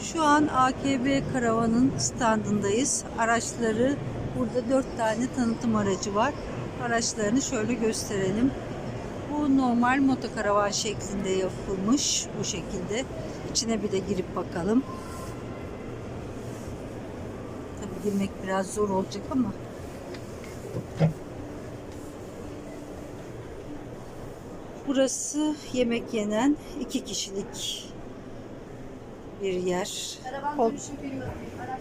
Şu an AKB Karavan'ın standındayız. Araçları burada dört tane tanıtım aracı var. Araçlarını şöyle gösterelim. Bu normal motokaravan şeklinde yapılmış bu şekilde. İçine bir de girip bakalım. Tabii girmek biraz zor olacak ama. Burası yemek yenen iki kişilik bir yer. Kol-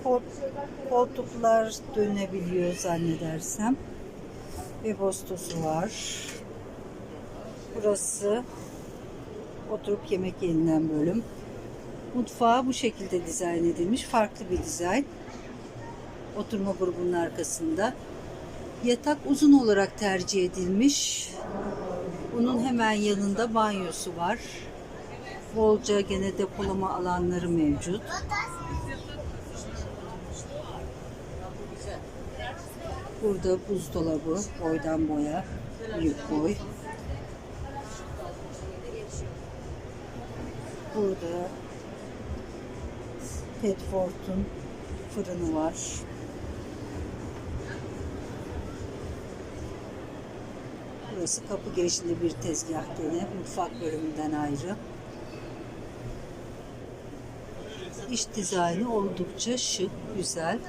kol- koltuklar dönebiliyor zannedersem. Ve bostosu var. Burası oturup yemek yenilen bölüm. Mutfağı bu şekilde dizayn edilmiş. Farklı bir dizayn. Oturma grubunun arkasında. Yatak uzun olarak tercih edilmiş. Bunun hemen yanında banyosu var. Bolca gene depolama alanları mevcut. Burada buzdolabı boydan boya, büyük boy. Burada Tedford'un fırını var. Burası kapı girişinde bir tezgah gene. Mutfak bölümünden ayrı. İç dizaynı oldukça şık, güzel.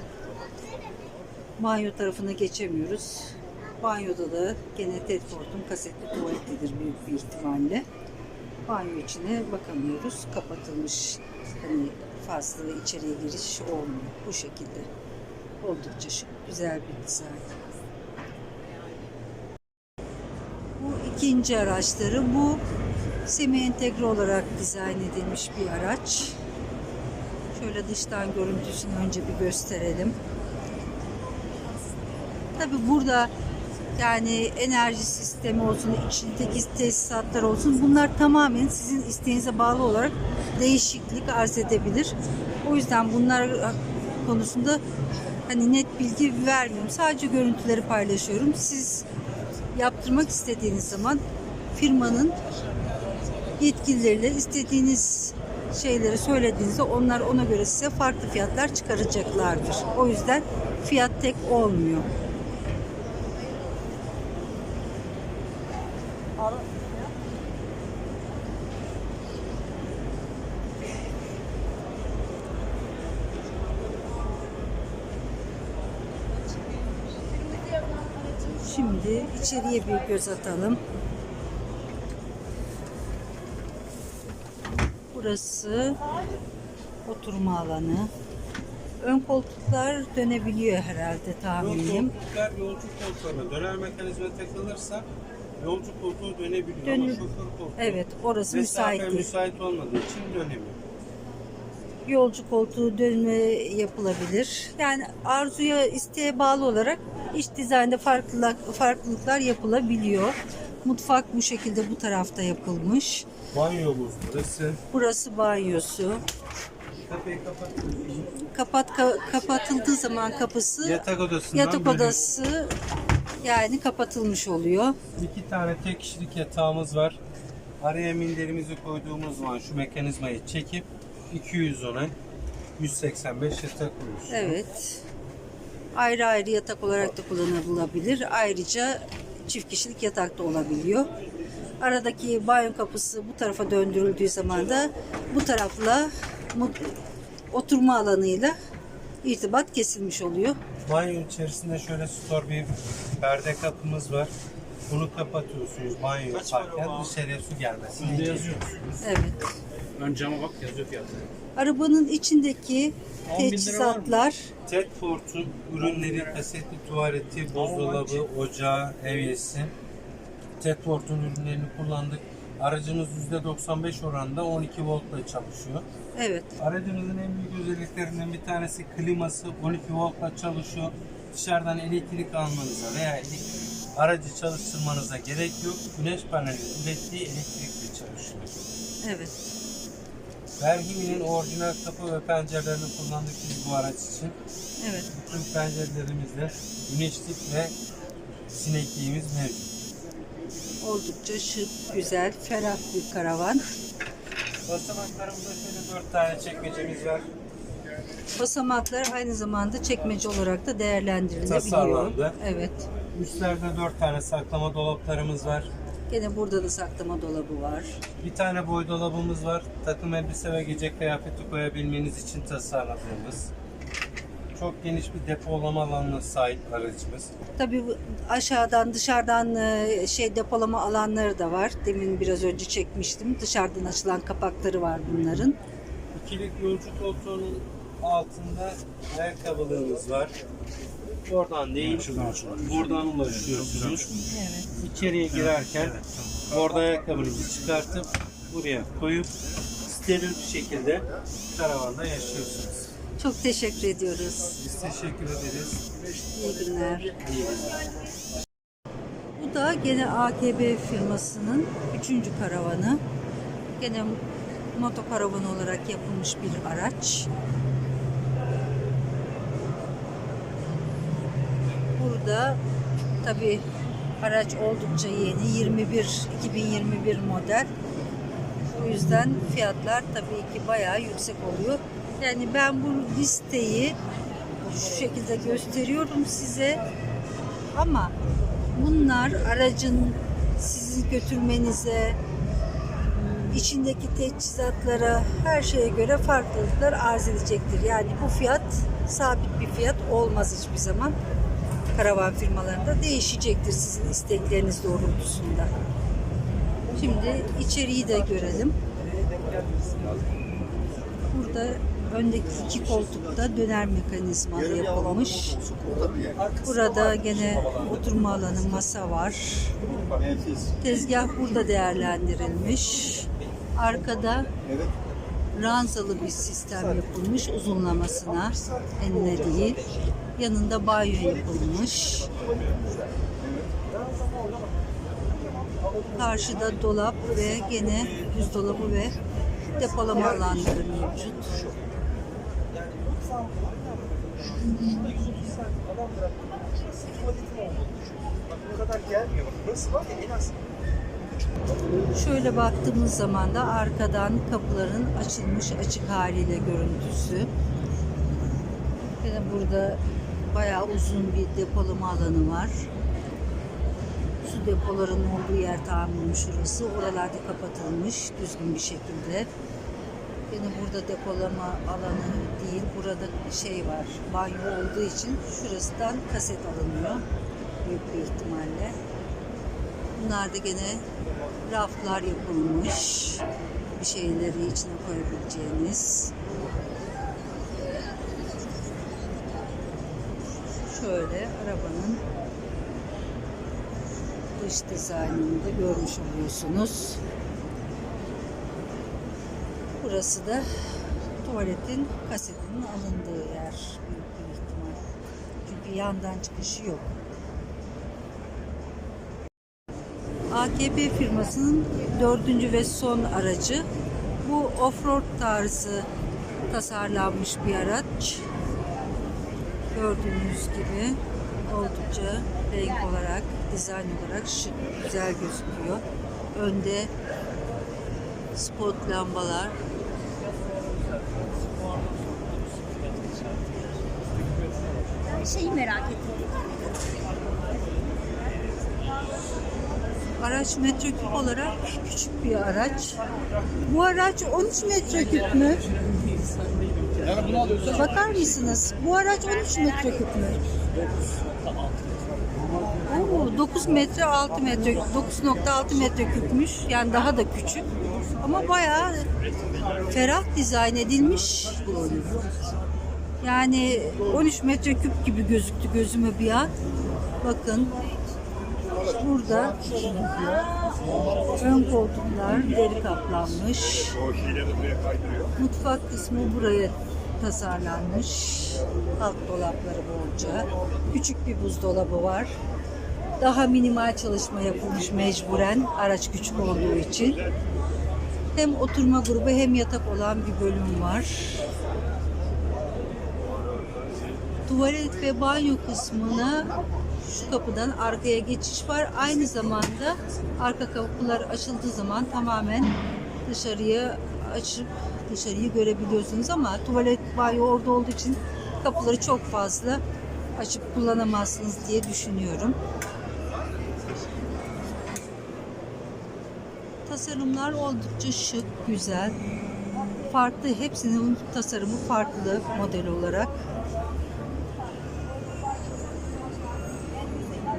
Banyo tarafına geçemiyoruz. Banyoda da gene Tedford'un kasetli tuvaletidir büyük bir ihtimalle. Banyo içine bakamıyoruz. Kapatılmış. Hani fazla içeriye giriş olmuyor. Bu şekilde. Oldukça şık, güzel bir dizayn. Bu ikinci araçları. Bu semi entegre olarak dizayn edilmiş bir araç. Şöyle dıştan görüntüsünü önce bir gösterelim. Tabi burada yani enerji sistemi olsun, içindeki tesisatlar olsun bunlar tamamen sizin isteğinize bağlı olarak değişiklik arz edebilir. O yüzden bunlar konusunda hani net bilgi vermiyorum. Sadece görüntüleri paylaşıyorum. Siz yaptırmak istediğiniz zaman firmanın yetkilileriyle istediğiniz şeyleri söylediğinizde onlar ona göre size farklı fiyatlar çıkaracaklardır. O yüzden fiyat tek olmuyor. Şimdi içeriye bir göz atalım. Burası oturma alanı. Ön koltuklar dönebiliyor herhalde tahminim. koltuklar yolcu koltuğuna döner mekanizma takılırsa yolcu koltuğu dönebiliyor ama Dönü- şoför koltuğu Evet, orası mesafe müsait değil. müsait olmadığı için dönemiyor. Yolcu koltuğu dönme yapılabilir. Yani arzuya, isteğe bağlı olarak iç dizaynda farklılık, farklılıklar yapılabiliyor. Mutfak bu şekilde bu tarafta yapılmış. Banyomuz burası. Burası banyosu. Kapıyı kapatıyorsunuz. Kapat ka- kapatıldığı zaman kapısı Yatak odasından yatak odası yani kapatılmış oluyor. İki tane tek kişilik yatağımız var. Araya minderimizi koyduğumuz zaman şu mekanizmayı çekip 210'a 185 yatak koyuyoruz. Evet. Ayrı ayrı yatak olarak da kullanılabilir. Ayrıca çift kişilik yatak da olabiliyor. Aradaki banyo kapısı bu tarafa döndürüldüğü zaman da bu tarafla oturma alanıyla irtibat kesilmiş oluyor. Banyo içerisinde şöyle store bir perde kapımız var. Bunu kapatıyorsunuz banyo yaparken dışarıya su gelmesin. Önde yazıyor. Evet. Ön cama bak yazıyor fiyatı. Arabanın içindeki 10 bin lira var mı? teçhizatlar Tedford'un ürünleri kasetli tuvaleti, buzdolabı, ocağı, evyesi. Tedford'un ürünlerini kullandık. Aracımız %95 oranda 12 voltla çalışıyor. evet Aracımızın en büyük özelliklerinden bir tanesi kliması 12 voltla çalışıyor. Dışarıdan elektrik almanıza veya aracı çalıştırmanıza gerek yok. Güneş paneli ürettiği elektrikle çalışıyor. evet Bergimi'nin orijinal kapı ve pencerelerini kullandık biz bu araç için. evet Bütün pencerelerimizde güneşlik ve sinekliğimiz mevcut. Oldukça şık güzel ferah bir karavan Basamaklarımızda şöyle 4 tane çekmecemiz var. Basamaklar aynı zamanda çekmece olarak da değerlendirilebiliyor. Tasarlandı. Evet. Üstlerde 4 tane saklama dolaplarımız var. Gene burada da saklama dolabı var. Bir tane boy dolabımız var. Takım elbise ve gece kıyafeti koyabilmeniz için tasarladığımız. Çok geniş bir depolama alanına sahip aracımız. Tabii aşağıdan dışarıdan e, şey depolama alanları da var. Demin biraz önce çekmiştim. Dışarıdan açılan kapakları var bunların. İkilik yolcu koltuğunun altında ayakkabılığımız var. Oradan değil, buradan ulaşıyorsunuz. Evet. İçeriye girerken orada ayakkabınızı çıkartıp buraya koyup steril bir şekilde karavanda yaşıyorsunuz. Çok teşekkür ediyoruz. Biz teşekkür ederiz. İyi günler. İyi günler. Bu da gene AKB firmasının üçüncü karavanı. Gene motokaravan olarak yapılmış bir araç. Burada tabi araç oldukça yeni 21 2021 model. O yüzden fiyatlar tabii ki bayağı yüksek oluyor. Yani ben bu listeyi şu şekilde gösteriyorum size. Ama bunlar aracın sizi götürmenize, içindeki teçhizatlara, her şeye göre farklılıklar arz edecektir. Yani bu fiyat sabit bir fiyat olmaz hiçbir zaman. Karavan firmalarında değişecektir sizin istekleriniz doğrultusunda. Şimdi içeriği de görelim. Burada öndeki iki koltukta döner mekanizmalı yapılmış. Burada gene oturma alanı, masa var. Tezgah burada değerlendirilmiş. Arkada ranzalı bir sistem yapılmış uzunlamasına, enine değil. Yanında banyo yapılmış. Karşıda dolap ve gene buzdolabı ve depolama alanları mevcut. Şöyle baktığımız zaman da arkadan kapıların açılmış açık haliyle görüntüsü. Yine burada bayağı uzun bir depolama alanı var. Depoların olduğu yer tahminim şurası. Oralarda kapatılmış düzgün bir şekilde. Yine burada depolama alanı değil, burada şey var, banyo olduğu için şurasından kaset alınıyor büyük bir ihtimalle. Bunlar da gene raflar yapılmış. Bir şeyleri içine koyabileceğiniz. Şöyle arabanın dış dizaynını da görmüş oluyorsunuz. Burası da tuvaletin kasetinin alındığı yer büyük bir ihtimal. Çünkü yandan çıkışı yok. AKP firmasının dördüncü ve son aracı. Bu offroad tarzı tasarlanmış bir araç. Gördüğünüz gibi oldukça renk olarak, dizayn olarak şık, güzel gözüküyor. Önde spot lambalar. şeyi merak ettim. Araç metreküp olarak küçük bir araç. Bu araç 13 metreküp mü? Bakar mısınız? Bu araç 13 metreküp mü? Oo, 9 metre 6 metre 9.6 metreküpmüş. Yani daha da küçük. Ama bayağı ferah dizayn edilmiş. Yani 13 metreküp gibi gözüktü gözüme bir an. Bakın Burada ön koltuklar deri kaplanmış. Mutfak kısmı buraya tasarlanmış. Alt dolapları bolca. Küçük bir buzdolabı var. Daha minimal çalışma yapılmış mecburen araç küçük olduğu için. Hem oturma grubu hem yatak olan bir bölüm var. Tuvalet ve banyo kısmına şu kapıdan arkaya geçiş var. Aynı zamanda arka kapılar açıldığı zaman tamamen dışarıya açıp dışarıyı görebiliyorsunuz ama tuvalet banyo orada olduğu için kapıları çok fazla açıp kullanamazsınız diye düşünüyorum. Tasarımlar oldukça şık, güzel. Farklı, hepsinin tasarımı farklı model olarak.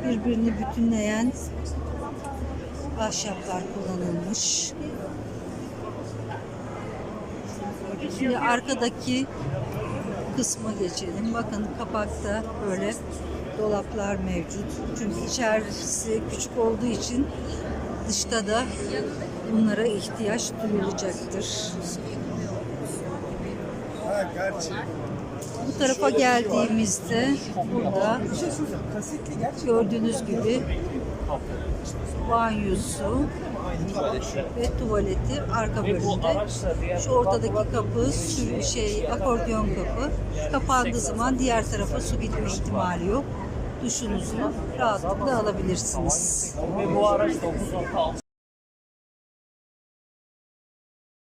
Birbirini bütünleyen ahşaplar kullanılmış. Şimdi arkadaki kısma geçelim. Bakın kapakta böyle dolaplar mevcut. Çünkü içerisi küçük olduğu için dışta da bunlara ihtiyaç duyulacaktır. Bu tarafa geldiğimizde burada gördüğünüz gibi banyosu ve tuvaleti arka bölümde. Şu ortadaki kapı şey akordeon kapı. Kapandığı zaman diğer tarafa su gitme ihtimali yok. Duşunuzu rahatlıkla alabilirsiniz. Ve bu araç 9.6